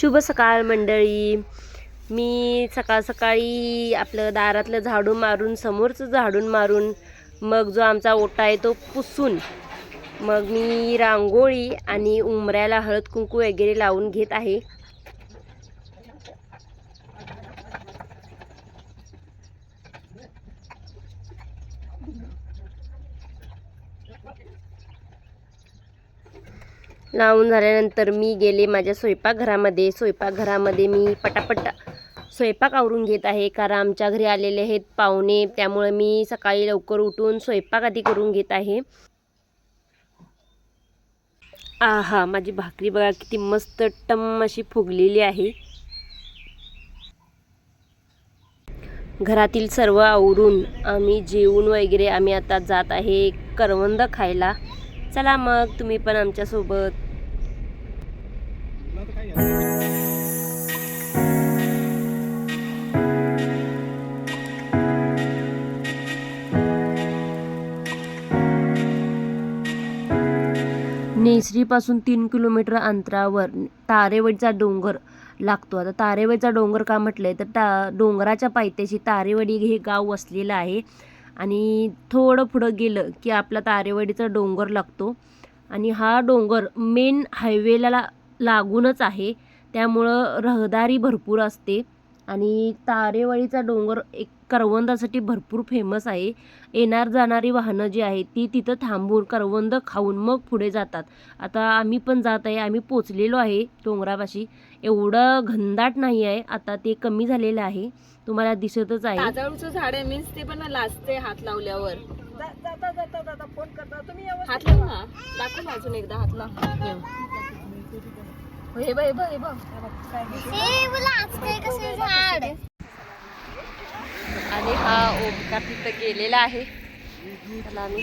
शुभ सकाळ मंडळी. मी सकाळ सकाळी आपलं दारातलं झाडू मारून समोरचं झाडून मारून मग जो आमचा ओटा आहे तो पुसून मग मी रांगोळी आणि उंबऱ्याला हळद कुंकू वगैरे लावून घेत आहे. लावून झाल्यानंतर मी गेले माझ्या स्वयंपाकघरामध्ये. स्वयंपाकघरामध्ये मी पटापट स्वयंपाक आवरून घेत आहे. कारण आमच्या घरी आलेले आहेत पाहुणे. त्यामुळे मी सकाळी लवकर उठून स्वयंपाक आधी करून घेत आहे. आहा माझी भाकरी बघा किती मस्त टम अशी फुगलेली आहे. घरातील सर्व आवरून आम्ही जेवून वगैरे आम्ही आता जात आहे करवंद खायला. चला मग तुम्ही पण आमच्यासोबत. नेसरीपासून तीन किलोमीटर अंतरावर तारेवडीचा डोंगर लागतो. आता तारेवडीचा डोंगर का म्हटलंय? तर ता डोंगराच्या पायथ्याशी तारेवडी हे गाव वसलेलं आहे. आणि थोडं पुढं गेलं की आपला तारेवडीचा डोंगर लागतो. आणि हा डोंगर मेन हायवेला ला- लागूनच आहे. त्यामुळं रहदारी भरपूर असते. आणि तारेवाडीचा डोंगर एक करवंदासाठी भरपूर फेमस आहे. येणार जाणारी वाहनं जी आहेत ती तिथं थांबून करवंद खाऊन मग पुढे जातात. आता आम्ही पण जात आहे आम्ही पोचलेलो आहे डोंगरापाशी. एवढं घनदाट नाही आहे. आता ते कमी झालेलं आहे. तुम्हाला दिसतच आहे. झाड आहे मीन्स ते पण लाजते हात लावल्यावर. हात लाव. ना दाखव ना अजून एकदा हात लाव. हे बघ. हे बघ हे बघ आणि हा ओमकार तिथं गेलेला आहे. त्याला आम्ही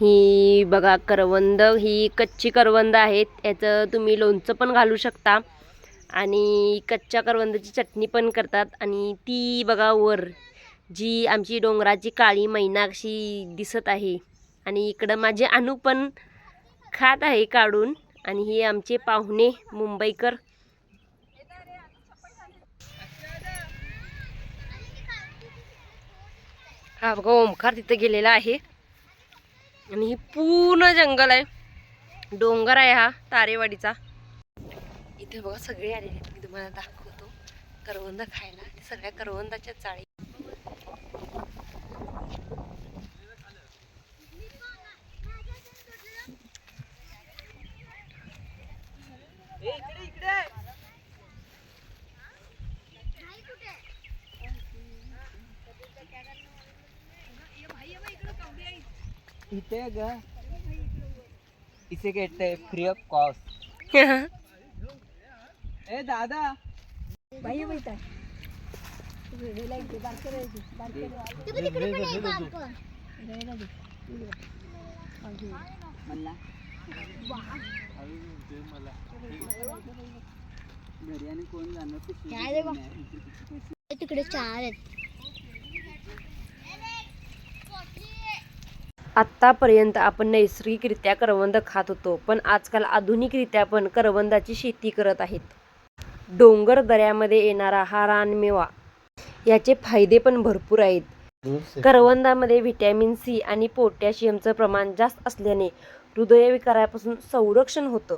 ही बघा करवंद ही कच्ची करवंद आहेत. याचं तुम्ही लोणचं पण घालू शकता. आणि कच्च्या करवंदाची चटणी पण करतात. आणि ती बघा वर जी आमची डोंगराची काळी मैनाक्षी दिसत आहे. आणि इकडं माझे अनु पण खात आहे काढून. आणि हे आमचे पाहुणे मुंबईकर. हा बघा ओमकार तिथं गेलेला आहे. आणि ही पूर्ण जंगल आहे. डोंगर आहे हा तारेवाडीचा. इथे बघा सगळे आलेले मी तुम्हाला दाखवतो. करवंद खायला सगळ्या करवंदाच्या चाळी इथे ग इसे कहते फ्री ऑफ कॉस्ट ए दादा। मला घरी आणि कोण जाणार ते तिकडे चार आहेत आत्तापर्यंत आपण नैसर्गिकरित्या करवंद खात होतो पण आजकाल आधुनिकरित्या पण करवंदाची शेती करत आहेत. डोंगर दऱ्यामध्ये येणारा हा रानमेवा याचे फायदे पण भरपूर आहेत. करवंदामध्ये व्हिटॅमिन सी आणि पोटॅशियमचं प्रमाण जास्त असल्याने हृदयविकारापासून संरक्षण होतं.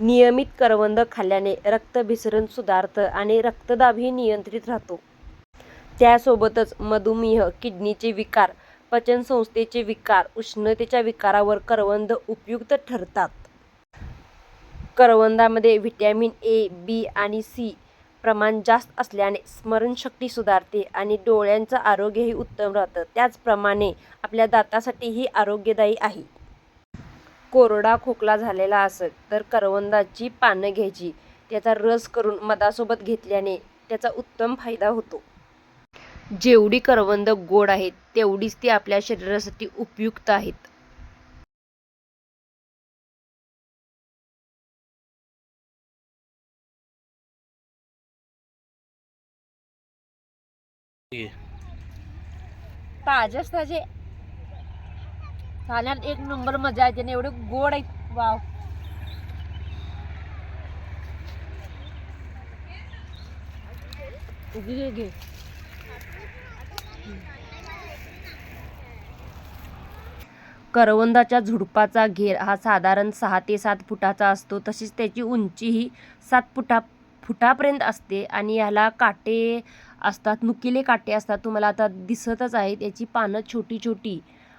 नियमित करवंद खाल्ल्याने रक्तभिसरण सुधारतं आणि रक्तदाबही नियंत्रित राहतो. त्यासोबतच मधुमेह किडनीचे विकार पचनसंस्थेचे विकार उष्णतेच्या विकारावर करवंद उपयुक्त ठरतात. करवंदामध्ये व्हिटॅमिन ए बी आणि सी प्रमाण जास्त असल्याने स्मरणशक्ती सुधारते आणि डोळ्यांचं आरोग्यही उत्तम राहतं. त्याचप्रमाणे आपल्या दातासाठीही आरोग्यदायी आहे. कोरडा खोकला झालेला असेल तर करवंदाची पानं घ्यायची. त्याचा रस करून मधासोबत घेतल्याने त्याचा उत्तम फायदा होतो. जेवढी करवंद गोड आहेत तेवढीच ती आपल्या शरीरासाठी उपयुक्त आहेत. ताजेच ताजे. खाण्यात एक नंबर मजा येते आणि एवढे गोड आहेत. वाव. घे घे. करवंदाच्या झुडपाचा घेर हा साधारण सहा ते सात फुटाचा असतो. तशीच त्याची उंचीही सात फुटा फुटापर्यंत असते आणि ह्याला काटे असतात नुकिले काटे असतात. तुम्हाला आता दिसतच आहे त्याची पानं छोटी छोटी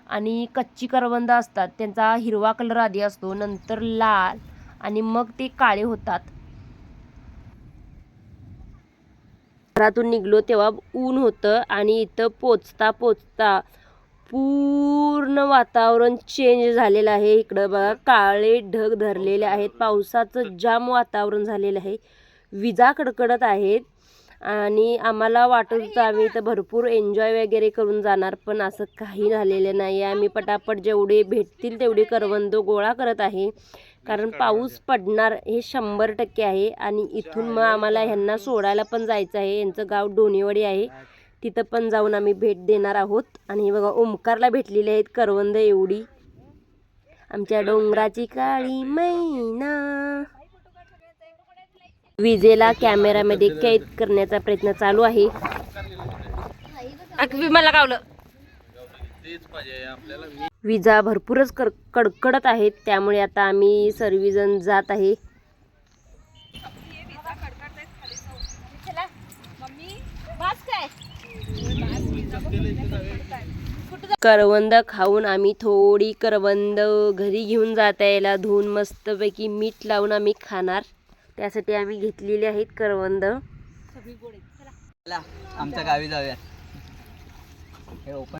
आणि कच्ची करवंद असतात. त्यांचा हिरवा कलर आधी असतो नंतर लाल आणि मग ते काळे होतात. घरातून निघलो तेव्हा ऊन होतं आणि इथं पोचता पोचता पूर्ण वातावरण चेंज झालेलं आहे. इकडं बघा काळे ढग धरलेले आहेत. पावसाचं जाम वातावरण झालेलं आहे. विजा कडकडत आहेत. आणि आम्हाला वाटत होतं आम्ही इथं भरपूर एन्जॉय वगैरे करून जाणार पण असं काही झालेलं नाही. आम्ही पटापट जेवढे भेटतील तेवढे करवंद गोळा करत आहे. कारण पाऊस पडणार हे शंभर टक्के आहे. आणि इथून मग आम्हाला ह्यांना सोडायला पण जायचं आहे. यांचं गाव डोनेवाडी आहे. तिथं पण जाऊन आम्ही भेट देणार आहोत. आणि हे बघा ओमकारला भेटलेली आहेत करवंद एवढी. आमच्या डोंगराची काळी मैना. विजेला कॅमेरामध्ये कैद करण्याचा प्रयत्न चालू आहे. मला गावलं. विजा भरपूरच कड कडकडत आहेत. त्यामुळे आता आम्ही सर्वजण जात आहे. करवंद खाऊन आम्ही थोडी करवंद घरी घेऊन जाता यायला. धुवून मस्तपैकी मीठ लावून आम्ही खाणार. त्यासाठी आम्ही घेतलेली आहेत करवंद. आमच्या गावी जाऊया. हे ओपन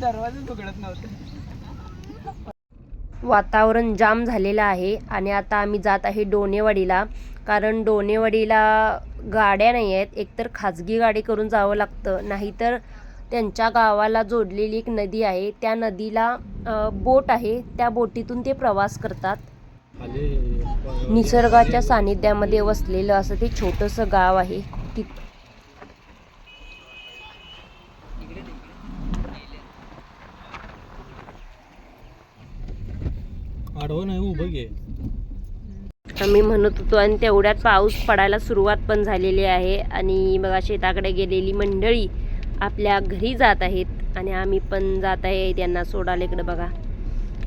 दरवाजाच उघडत नव्हते. वातावरण जाम झालेलं आहे आणि आता आम्ही जात आहे डोनेवाडीला. कारण डोनेवाडीला गाड्या नाही आहेत. एकतर खाजगी गाडी करून जावं लागतं. नाहीतर त्यांच्या गावाला जोडलेली एक नदी आहे. त्या नदीला बोट आहे. त्या बोटीतून ते प्रवास करतात. निसर्गाच्या सानिध्यामध्ये वसलेलं असं ते छोटंसं गाव आहे. आम्ही म्हणत होतो आणि तेवढ्यात पाऊस पडायला सुरुवात पण झालेली आहे. आणि बघा शेताकडे गेलेली मंडळी आपल्या घरी जात आहेत आणि आम्ही पण जात आहे. त्यांना सोडायला इकडं बघा.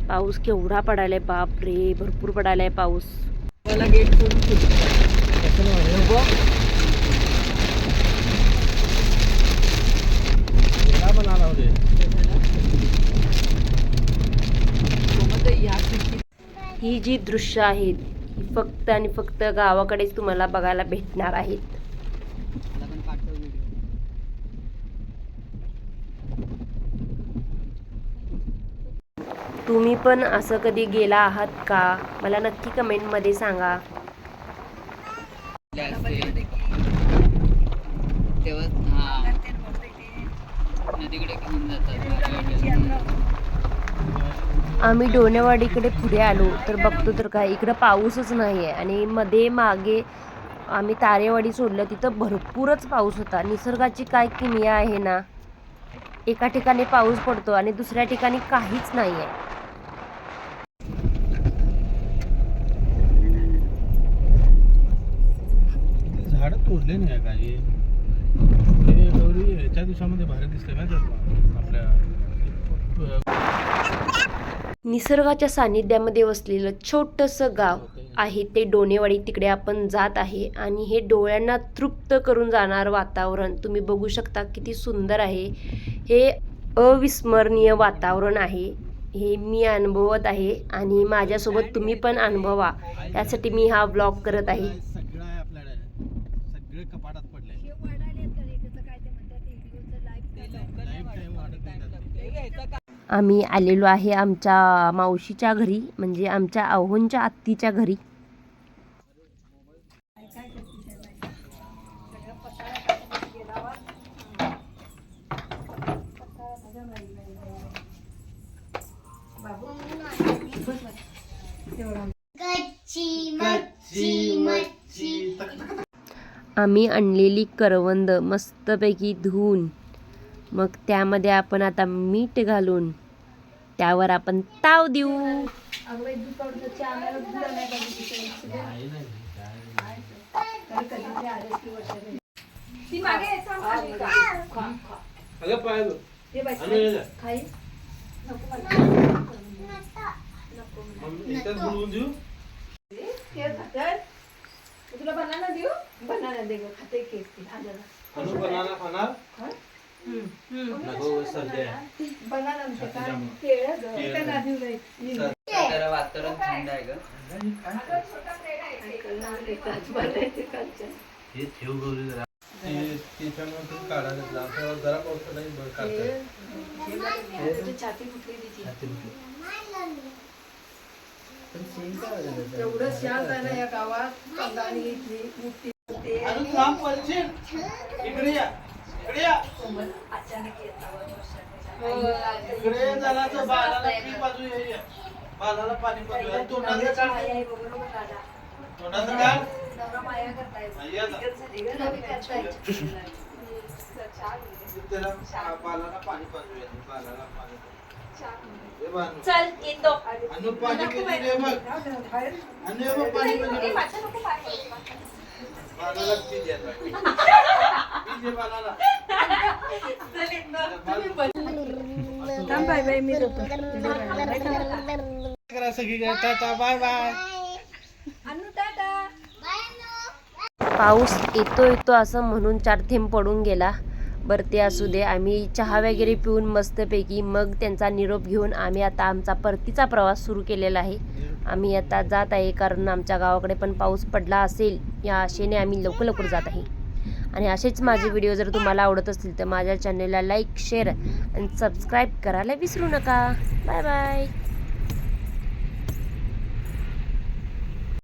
पाऊस केवढा पडायलाय. बाप रे भरपूर पडायलाय पाऊस. या ही जी दृश्य आहेत ही फक्त आणि फक्त गावाकडेच तुम्हाला बघायला भेटणार आहेत मला पण पाठव व्हिडिओ तुम्ही पण असं कधी गेला आहात का? मला नक्की कमेंटमध्ये सांगा. आम्ही डोनेवाडीकडे पुढे आलो तर बघतो तर काय. इकडं पाऊसच नाही आहे आणि मध्ये मागे आम्ही तारेवाडी सोडलं तिथं भरपूरच पाऊस होता. निसर्गाची काय किमिया आहे ना? एका ठिकाणी पाऊस पडतो आणि दुसऱ्या ठिकाणी काहीच नाही आहे झाड तोडले नाही काही? ते गौरी याच्या दिवसामध्ये भारी दिसते ना आपल्या. निसर्गाच्या सानिध्यामध्ये वसलेलं छोटंसं गाव आहे ते डोनेवाडी. तिकडे आपण जात आहे आणि हे डोळ्यांना तृप्त करून जाणार वातावरण तुम्ही बघू शकता किती सुंदर आहे. हे अविस्मरणीय वातावरण आहे. हे मी अनुभवत आहे आणि माझ्यासोबत तुम्ही पण अनुभवा. यासाठी मी हा ब्लॉग करत आहे सगळं आहे आपल्याकडे सगळे कपाटात पडले लाईफ टाईम वाटत नाही आम्ही आलेलो आहे आमच्या मावशीच्या घरी म्हणजे आमच्या आहोंच्या आत्तीच्या घरी. आम्ही आणलेली करवंद मस्तपैकी धुवून मग त्यामध्ये आपण आता मीठ घालून त्यावर आपण ताव देऊ तुला बनाना देऊ बनाना दे खाते केस आजारा. बनाना खाणार नको सध्या. काय केळं. जरा. वातावरण थंड आहे ग. हे ठेव जरा. असं जरा पाऊस नाही बरं छाती फुटली तिची. एवढं शांत आहे ना या गावात. कंदानी घेतली मुठी. होते. अजून थांब पडशील. इकडे या इकडे या अचानक येतात वर्षाने. इकडे बाळाला बाजू या. बाळाला पाणी पाजू. तोंडाचं काढ. तोंडाचं काढ बाळाला पाणी या. बाळाला पाणी. हे बाळा. चल येतो अनु पाणी दे अनु हे बघ पाणी पाजू. दे बाय बाय मी देतो. करा सगळी टाटा बाय बाय. अनु टाटा. पाऊस येतो येतो असं म्हणून चार थेंब पडून गेला. बरं ते असू दे आम्ही चहा वगैरे पिऊन मस्तपैकी मग त्यांचा निरोप घेऊन आम्ही आता आमचा परतीचा प्रवास सुरू केलेला आहे. आम्ही आता जात आहे कारण आमच्या गावाकडे पण पाऊस पडला असेल या आशेने आम्ही लवकर लवकर जात आहे. आणि असेच माझे व्हिडिओ जर तुम्हाला आवडत असतील तर माझ्या चॅनलला लाईक शेअर आणि सबस्क्राईब करायला विसरू नका. Bye bye